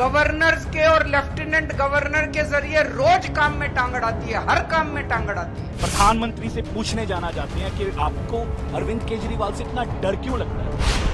Governors के और lieutenant governor के ज़रिए रोज काम में टांग आती है, हर काम में टांग आती है। प्रधानमंत्री से पूछने जाना चाहते हैं कि आपको अरविंद केजरीवाल से इतना डर क्यों लगता है?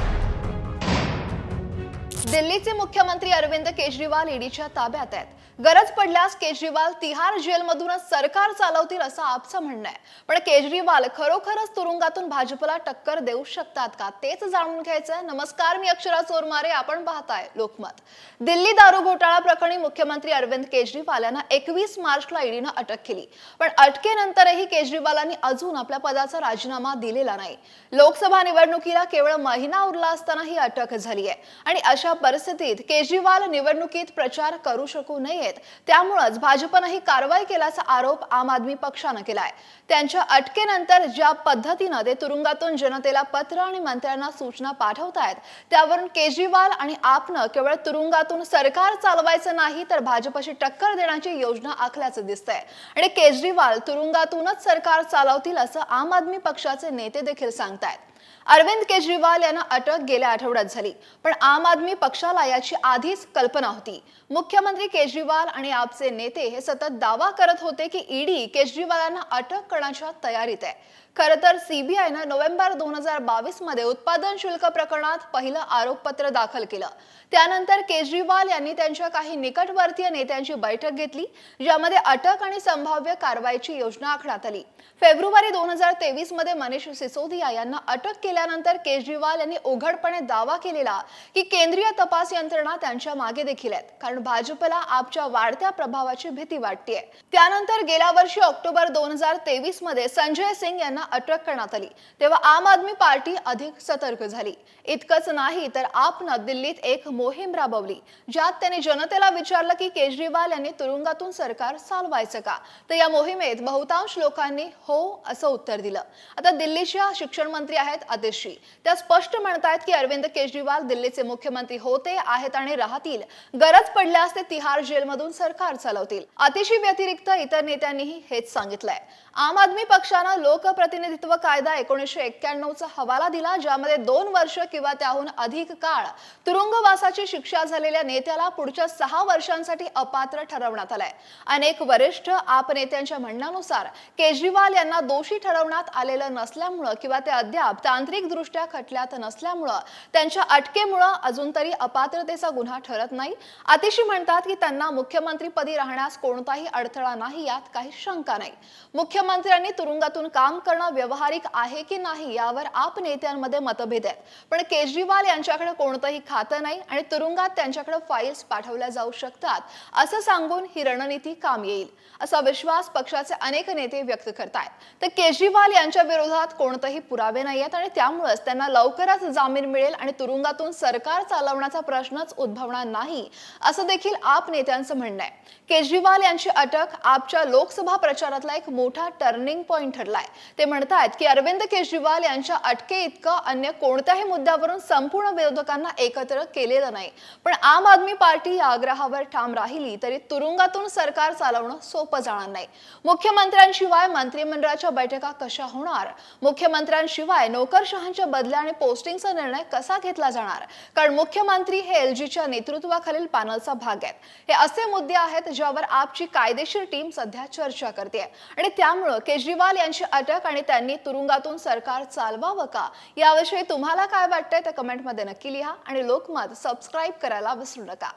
दिल्लीचे मुख्यमंत्री अरविंद केजरीवाल ईडीच्या ताब्यात आहेत. गरज पडल्यास केजरीवाल तिहार जेलमधूनच सरकार चालवतील असं आपचं म्हणणं आहे. पण केजरीवाल खरोखरच तुरुंगातून भाजपला टक्कर देऊ शकतात का? तेच जाणून घ्यायचं नमस्कार मी अक्षरा चोरमारे आपण पाहताय लोकमत. दिल्ली दारू घोटाळा प्रकरणी मुख्यमंत्री अरविंद केजरीवाल यांना एकवीस मार्चला ईडीनं अटक केली. पण अटकेनंतरही केजरीवालांनी अजून आपल्या पदाचा राजीनामा दिलेला नाही. लोकसभा निवडणुकीला केवळ महिना उरला असताना ही अटक झाली आहे आणि अशा परिस्थितीत केजरीवाल निवडणुकीत प्रचार करू शकू नयेत. त्यामुळेच भाजपनं ही कारवाई केल्याचा आरोप आम आदमी पक्षानं केलाय. त्यांच्या अटकेनंतर ज्या पद्धतीनं ते तुरुंगातून जनतेला पत्र आणि मंत्र्यांना सूचना पाठवतायत त्यावरून केजरीवाल आणि आपनं केवळ तुरुंगातून सरकार चालवायचं नाही तर भाजपशी टक्कर देण्याची योजना आखल्याचं दिसतंय. आणि केजरीवाल तुरुंगातूनच सरकार चालवतील असं आम आदमी पक्षाचे नेते देखील सांगतायत. अरविंद केजरीवाल यांना अटक गेल्या आठवड्यात झाली पण आम आदमी पक्षाला याची आधीच कल्पना होती. मुख्यमंत्री केजरीवाल आणि आपचे नेते हे सतत दावा करत होते की ईडी केजरीवालांना अटक करण्याच्या तयारीत आहे. खरं तर सीबीआयनं नोव्हेंबर दोन हजार बावीसमध्ये उत्पादन शुल्क प्रकरणात पहिलं आरोपपत्र दाखल केलं. त्यानंतर केजरीवाल यांनी त्यांच्या काही निकटवर्तीय नेत्यांची बैठक घेतली ज्यामध्ये अटक आणि संभाव्य कारवाईची योजना आखण्यात आली. फेब्रुवारी दोन हजार तेवीसमध्ये मनीष सिसोदिया यांना अटक अटक केल्यानंतर केजरीवाल यांनी उघडपणे दावा केलेला की केंद्रीय तपास यंत्रणा त्यांच्या मागे देखील आहेत. कारण भाजपला आपच्या वाढत्या प्रभावाची भीती वाटते त्यानंतर गेल्या वर्षी ऑक्टोबर दोन हजार तेवीसमध्ये संजय सिंग यांना अटक करण्यात आली. तेव्हा आम आदमी पार्टी अधिक सतर्क झाली. इतकंच नाही तर आपनं दिल्लीत एक मोहीम राबवली. ज्यात त्यांनी जनतेला विचारलं की केजरीवाल यांनी तुरुंगातून सरकार चालवायचं का? तर या मोहिमेत बहुतांश लोकांनी हो असं उत्तर दिलं. आता दिल्लीच्या शिक्षण मंत्री आहेत आहेत आतिशी त्या स्पष्ट म्हणतायत की अरविंद केजरीवाल दिल्लीचे मुख्यमंत्री होते आहेत आणि राहतील. गरज पडल्यास ते तिहार जेलमधून सरकार चालवतील. अतिशी व्यतिरिक्त इतर नेत्यांनीही हेच सांगितलंय. आम आदमी पक्षानं लोकप्रतिनिधित्व कायदा एकोणीसशे एक्क्याण्णवचा हवाला दिला ज्यामध्ये दोन वर्ष किंवा त्याहून अधिक काळ तुरुंगवासाची शिक्षा झालेल्या नेत्याला पुढच्या सहा वर्षांसाठी अपात्र ठरवण्यात आलंय. अनेक वरिष्ठ आप नेत्यांच्या म्हणण्यानुसार केजरीवाल यांना दोषी ठरवण्यात आलेलं नसल्यामुळं किंवा ते अद्याप तांत्रिकदृष्ट्या खटल्यात नसल्यामुळं त्यांच्या अटकेमुळं अजून तरी अपात्रतेचा गुन्हा ठरत नाही. अतिशी म्हणतात की त्यांना मुख्यमंत्रीपदी राहण्यास कोणताही अडथळा नाही यात काही शंका नाही. मुख्यमंत्र्यांनी तुरुंगातून काम करणं व्यवहारिक आहे की नाही यावर आप नेत्यांमध्ये मतभेद आहेत. पण केजरीवाल यांच्याकडे कोणतंही खातं नाही आणि तुरुंगात त्यांच्याकडे फाईल्स पाठवल्या जाऊ शकतात असं सांगून ही रणनीती काम येईल असा विश्वास पक्षाचे अनेक नेते व्यक्त करतायत. तर केजरीवाल यांच्या विरोधात कोणतेही पुरावे नाही आहेत आणि त्यामुळेच त्यांना लवकरच जामीन मिळेल आणि तुरुंगातून सरकार चालवण्याचा प्रश्नच उद्भवणार नाही असं देखील आप नेत्यांचं म्हणणं आहे. केजरीवाल यांची अटक आपच्या लोकसभा प्रचारातला एक मोठा टर्निंग पॉइंट ठरलाय. ते म्हणतायत की अरविंद केजरीवाल यांच्या अटके इतकं अन्य कोणत्याही मुद्द्यावरून संपूर्ण विरोधकांना एकत्र केलेलं नाही. पण आम आदमी पार्टी या आग्रहावर ठाम राहिली तरी तुरुंगातून सरकार चालवणं सोपं जाणार नाही. मुख्यमंत्र्यांशिवाय मंत्रिमंडळाच्या बैठका कशा होणार? मुख्यमंत्र्यांशिवाय नोकरशहांच्या बदल्या आणि पोस्टिंगचा निर्णय कसा घेतला जाणार? कारण मुख्यमंत्री हे एलजीच्या नेतृत्वाखालील पॅनलचा भाग आहेत. हे असे मुद्दे आहेत ज्यावर आपची कायदेशीर टीम सध्या चर्चा करते आणि त्यामुळं केजरीवाल यांची अटक आणि त्यांनी तुरुंगातून सरकार चालवावं का? याविषयी तुम्हाला काय वाटतंय ते कमेंटमध्ये नक्की लिहा आणि लोकमत सबस्क्राईब करायला विसरू नका.